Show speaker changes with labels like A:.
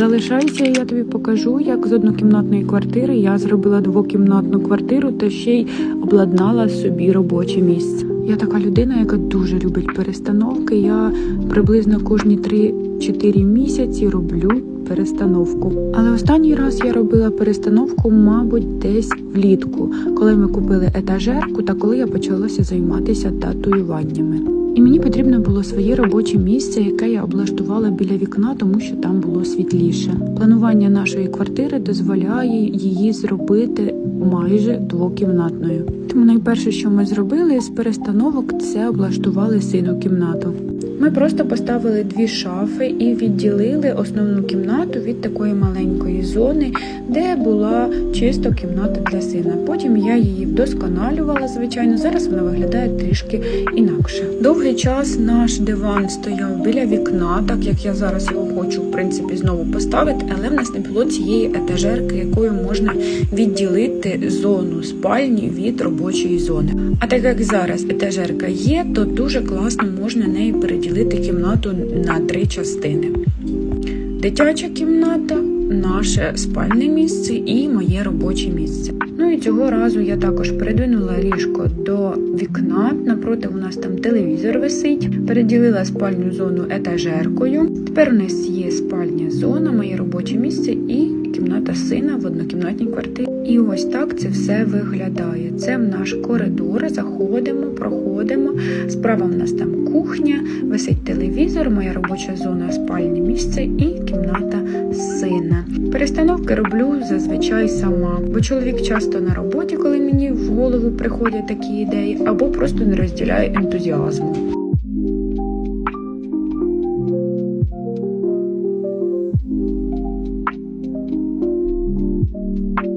A: Залишайся, я тобі покажу, як з однокімнатної квартири я зробила двокімнатну квартиру та ще й обладнала собі робоче місце. Я така людина, яка дуже любить перестановки. Я приблизно кожні 3-4 місяці роблю перестановку. Але останній раз я робила перестановку, мабуть, десь влітку, коли ми купили етажерку та коли я почалася займатися татуюваннями. І мені потрібно було своє робоче місце, яке я облаштувала біля вікна, тому що там було світліше. Планування нашої квартири дозволяє її зробити майже двокімнатною. Тому найперше, що ми зробили з перестановок, це облаштували сину кімнату. Ми просто поставили дві шафи і відділили основну кімнату від такої маленької зони, де була чисто кімната для сина. Потім я її вдосконалювала, звичайно. Зараз вона виглядає трішки інакше. Довгий час наш диван стояв біля вікна, так як я зараз його хочу в принципі знову поставити, але в нас не було цієї етажерки, якою можна відділити зону спальні від робочої зони. А так як зараз етажерка є, то дуже класно можна нею переділити кімнату на три частини. Дитяча кімната, наше спальне місце і моє робоче місце. Ну і цього разу я також передвинула ліжко до вікна. Напроти у нас там телевізор висить. Переділила спальню зону етажеркою. Тепер у нас є спальня зона, моє робоче місце і кімната сина в однокімнатній квартирі. І ось так це все виглядає. Це наш коридор. Заходимо, проходимо. Справа в нас там кухня, висить телевізор, моя робоча зона, спальне місце і кімната сина. Перестановки роблю зазвичай сама, бо чоловік часто на роботі, коли мені в голову приходять такі ідеї, або просто не розділяє ентузіазму. you